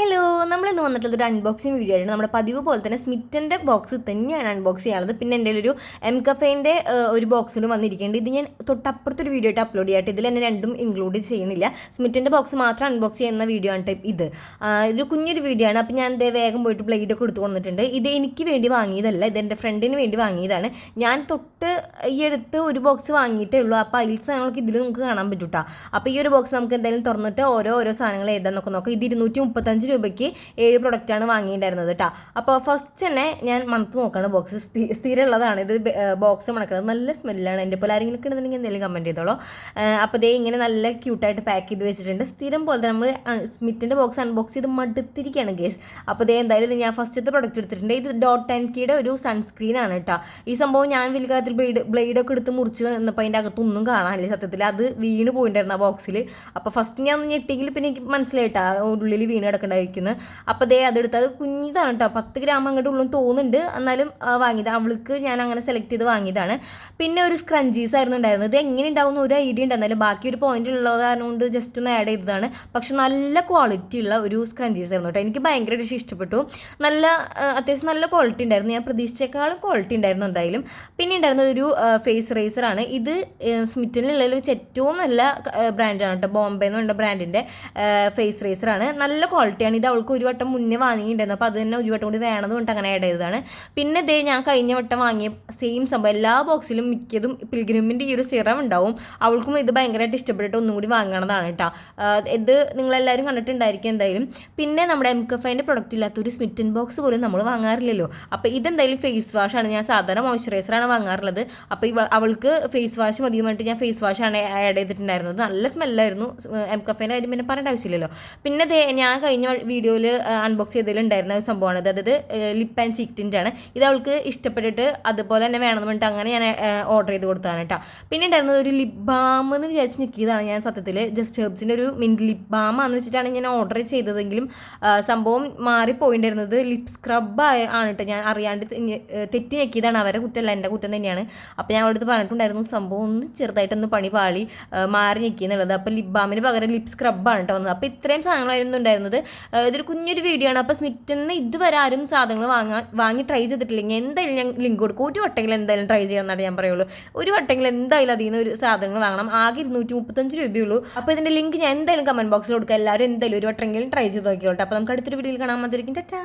Hello നമ്മൾ ഇന്ന് വന്നിട്ടുള്ളൊരു ഒരു അൺബോക്സിങ് വീഡിയോ ആണ്. നമ്മുടെ പതിവ് പോലെ തന്നെ സ്മിറ്റന്റെ ബോക്സ് തന്നെയാണ് അൺബോക്സ് ചെയ്യാനുള്ളത്. പിന്നെ എന്റെ ഒരു എം കഫേന്റെ ഒരു ബോക്സിലും വന്നിരിക്കുന്നുണ്ട്. ഇത് ഞാൻ തൊട്ടപ്പുറത്തൊരു വീഡിയോ ആയിട്ട് അപ്ലോഡ് ചെയ്യട്ടെ. ഇതിൽ എന്നെ രണ്ടും ഇൻക്ലൂഡ് ചെയ്യണില്ല സ്മിറ്റന്റെ ബോക്സ് മാത്രം അൺബോക്സ് ചെയ്യുന്ന വീഡിയോ ആണ് ടൈപ്പ് ഇത്. ഇതൊരു കുഞ്ഞൊരു വീഡിയോ ആണ്. അപ്പോൾ ഞാൻ വേഗം പോയിട്ട് ബ്ലേഡ് ഒക്കെ എടുത്തു കൊണ്ടിട്ടുണ്ട് ഇത് എനിക്ക് വേണ്ടി വാങ്ങിയതല്ല ഇത് എന്റെ ഫ്രണ്ടിന് വേണ്ടി വാങ്ങിയതാണ്. ഞാൻ തൊട്ട് ഈ അടുത്ത് ഒരു ബോക്സ് വാങ്ങിയിട്ടേ ഉള്ളൂ. അപ്പോൾ അതിൽ സാധനങ്ങൾക്ക് ഇതിൽ നമുക്ക് കാണാൻ പറ്റൂട്ടാ. അപ്പോൾ ഈ ഒരു ബോക്സ് നമുക്ക് എന്തായാലും തുറന്നിട്ട് ഓരോ ഓരോ സാധനങ്ങൾ ഏതാന്നൊക്കെ നോക്കാം. ഇത് ഇരുന്നൂറ്റി മുപ്പത്തഞ്ച് രൂപയ്ക്ക് ഏഴ് പ്രൊഡക്റ്റാണ് വാങ്ങിയിട്ടുണ്ടായിരുന്നത് കേട്ടോ അപ്പോൾ ഫസ്റ്റ് തന്നെ ഞാൻ മണത്ത് നോക്കുകയാണ് ബോക്സ് സ്ഥിരമുള്ളതാണ്. ഇത് ബോക്സ് മണക്കുന്നത് നല്ല സ്മെല്ലാണ് എന്റെ പോലെ ആരെങ്കിലും കിട്ടുന്നുണ്ടെങ്കിൽ എന്തെങ്കിലും കമന്റ് ചെയ്തോളൂ. അപ്പോൾ ദേ ഇങ്ങനെ നല്ല ക്യൂട്ടായിട്ട് പാക്ക് ചെയ്ത് വെച്ചിട്ടുണ്ട്. സ്ഥിരം പോലെ നമ്മൾ സ്മിറ്റിന്റെ ബോക്സ് അൺബോക്സ് ചെയ്ത് മടുത്തിരിക്കുകയാണ് ഗേസ് അപ്പോൾ ദേ എന്തായാലും ഞാൻ ഫസ്റ്റത്തെ പ്രൊഡക്റ്റ് എടുത്തിട്ടുണ്ട്. ഇത് ഡോട്ട് ആൻഡ് കീയുടെ ഒരു സൺസ്ക്രീൻ ആണ് കേട്ടോ ഈ സംഭവം ഞാൻ വലിയ കാര്യത്തിൽ ബ്ലേഡ് ബ്ലേഡൊക്കെ എടുത്ത് മുറിച്ച് നിന്നപ്പോൾ അതിന്റെ അകത്തൊന്നും കാണാനില്ല സത്യത്തിൽ അത് വീണ് പോയിട്ടുണ്ടായിരുന്നു ആ ബോക്സിൽ അപ്പോൾ ഫസ്റ്റ് ഞാൻ ഒന്ന് ഞെട്ടിയെങ്കിൽ പിന്നെ എനിക്ക് മനസ്സിലായിട്ടാ ഉള്ളിൽ വീണ് കിടക്കണ്ടായിരിക്കുന്നു അപ്പോൾ ദേ അതെടുത്ത് അത് കുഞ്ഞിതാണ് കേട്ടോ പത്ത് ഗ്രാം അങ്ങോട്ട് ഉള്ളു തോന്നുന്നുണ്ട്. എന്നാലും വാങ്ങിയത്. അവൾക്ക് ഞാൻ അങ്ങനെ സെലക്ട് ചെയ്ത് വാങ്ങിയതാണ്. പിന്നെ ഒരു സ്ക്രഞ്ചീസ് ആയിരുന്നു ഉണ്ടായിരുന്നത്. ഇത് എങ്ങനെ ഉണ്ടാവും ഒരു ഐഡിയ ഉണ്ടായിരുന്നാലും ബാക്കി ഒരു പോയിന്റ് ഉള്ളത് കൊണ്ട് ജസ്റ്റ് ഒന്ന് ആഡ് ചെയ്തതാണ്. പക്ഷെ നല്ല ക്വാളിറ്റി ഉള്ള ഒരു സ്ക്രഞ്ചീസ് ആയിരുന്നു കേട്ടോ എനിക്ക് ഭയങ്കരമായിട്ട് ഇഷ്ടപ്പെട്ടു. നല്ല അത്യാവശ്യം നല്ല ക്വാളിറ്റി ഉണ്ടായിരുന്നു. ഞാൻ പ്രതീക്ഷിച്ചേക്കാളും ക്വാളിറ്റി ഉണ്ടായിരുന്നു എന്തായാലും. പിന്നെ ഉണ്ടായിരുന്ന ഒരു ഫേസ് റേസർ ആണ്. ഇത് സ്മിറ്റിനുള്ളതിൽ വെച്ച് ഏറ്റവും നല്ല ബ്രാൻഡാണ് കേട്ടോ ബോംബെ എന്നുള്ള ബ്രാൻഡിന്റെ ഫേസ് റേസർ ആണ്. നല്ല ക്വാളിറ്റിയാണ് ഇത് അവൾക്ക് ഒരു വട്ടം മുന്നേ വാങ്ങിയിട്ടുണ്ടായിരുന്നു. അപ്പോൾ അത് തന്നെ ഒരു വട്ടം കൂടി വേണമെന്ന് പറഞ്ഞിട്ട് അങ്ങനെ ആഡ് ചെയ്തതാണ് പിന്നെ ദേ ഞാൻ കഴിഞ്ഞ വട്ടം വാങ്ങിയ സെയിം സംഭവം. എല്ലാ ബോക്സിലും മിക്കതും പിൽഗ്രിമിന്റെ ഈ ഒരു സിറം ഉണ്ടാവും. അവൾക്കും ഇത് ഭയങ്കരമായിട്ട് ഇഷ്ടപ്പെട്ടിട്ട് ഒന്നും കൂടി വാങ്ങണതാണ് കേട്ടോ. ഇത് നിങ്ങളെല്ലാവരും കണ്ടിട്ടുണ്ടായിരിക്കും എന്തായാലും. പിന്നെ നമ്മുടെ എം കഫൈന്റെ പ്രൊഡക്റ്റ് ഇല്ലാത്തൊരു സ്മിറ്റൻ ബോക്സ് പോലും നമ്മൾ വാങ്ങാറില്ലല്ലോ. അപ്പോൾ ഇതെന്തായാലും ഫേസ് വാഷാണ് ഞാൻ സാധാരണ മോയ്സ്ചറൈസറാണ് വാങ്ങാറുള്ളത്. അപ്പോൾ ഇവ അവൾക്ക് ഫേസ് വാഷ് മതി പറഞ്ഞിട്ട് ഞാൻ ഫേസ് വാഷാണ് ആഡ് ചെയ്തിട്ടുണ്ടായിരുന്നത്. നല്ല സ്മെല്ലായിരുന്നു എം കഫേന്റെ കാര്യം പിന്നെ പറയേണ്ട ആവശ്യമില്ലല്ലോ. പിന്നെ ഞാൻ കഴിഞ്ഞ വീഡിയോയിൽ അൺബോക്സ് ചെയ്തതിലുണ്ടായിരുന്ന ഒരു സംഭവമാണ് അതായത് ലിപ്പ് ആൻഡ് ചീക്ക് ടിന്റ് ആണ്. ഇത് അവൾക്ക് ഇഷ്ടപ്പെട്ടിട്ട് അതുപോലെ തന്നെ വേണമെന്ന് പറഞ്ഞിട്ട് അങ്ങനെ ഞാൻ ഓർഡർ ചെയ്ത് കൊടുത്തതാണ് കേട്ടോ പിന്നെ ഉണ്ടായിരുന്നത് ഒരു ലിപ് ബാം എന്ന് വിചാരിച്ച് നിൽക്കിയതാണ് ഞാൻ സത്യത്തിൽ ജസ്റ്റ് ഹെർബ്സിന്റെ ഒരു മിന്റ് ലിപ് ബാം ആണെന്ന് വെച്ചിട്ടാണ് ഞാൻ ഓർഡർ ചെയ്തതെങ്കിലും സംഭവം മാറിപ്പോയിണ്ടായിരുന്നത് ലിപ് സ്ക്രബ് ആണ് കേട്ടോ ഞാൻ അറിയാണ്ട് തെറ്റി ഞെക്കിയതാണ്. അവരുടെ കുറ്റമല്ല എന്റെ കുറ്റം തന്നെയാണ്. അപ്പോൾ ഞാൻ അവിടുത്തെ പറഞ്ഞിട്ടുണ്ടായിരുന്നു സംഭവം ഒന്ന് ചെറുതായിട്ടൊന്ന് പണി പാളി മാറി ഞെക്കിയെന്നുള്ളത്. അപ്പോൾ ലിപ് ബാമിന് പകരം ലിപ് സ്ക്രബ് ആണ് കേട്ടോ വന്നത്. അപ്പോൾ ഇത്രയും സാധനങ്ങളായിരുന്നു ഉണ്ടായിരുന്നത്. ഇതൊരു കുഞ്ഞൊരു വീഡിയോ ആണ്. അപ്പോൾ സ്മിറ്റിന്ന് ഇതുവരെ ആരും സാധനങ്ങൾ വാങ്ങാൻ വാങ്ങി ട്രൈ ചെയ്തിട്ടില്ലെങ്കിൽ എന്തായാലും ഞാൻ ലിങ്ക് കൊടുക്കും. ഒരു വട്ടെങ്കിലും എന്തായാലും ട്രൈ ചെയ്യണം എന്നാണ് ഞാൻ പറയുള്ളൂ. ഒരു വട്ടെങ്കിലും എന്തായാലും അതിൽ നിന്ന് ഒരു സാധനങ്ങൾ വാങ്ങണം. ആകെ ഇരുന്നൂറ്റി മുപ്പത്തഞ്ച് രൂപയുള്ളൂ അപ്പോൾ ഇതിന്റെ ലിങ്ക് ഞാൻ എന്തായാലും കമന്റ് ബോക്സിൽ കൊടുക്കുക എല്ലാവരും എന്തായാലും ഒരു വട്ടെങ്കിലും ട്രൈ ചെയ്ത് നോക്കിയോട്ടെ അപ്പോൾ നമുക്ക് അടുത്തൊരു വീഡിയോയിൽ കാണാൻ മതിയായിരിക്കും ടാറ്റാ.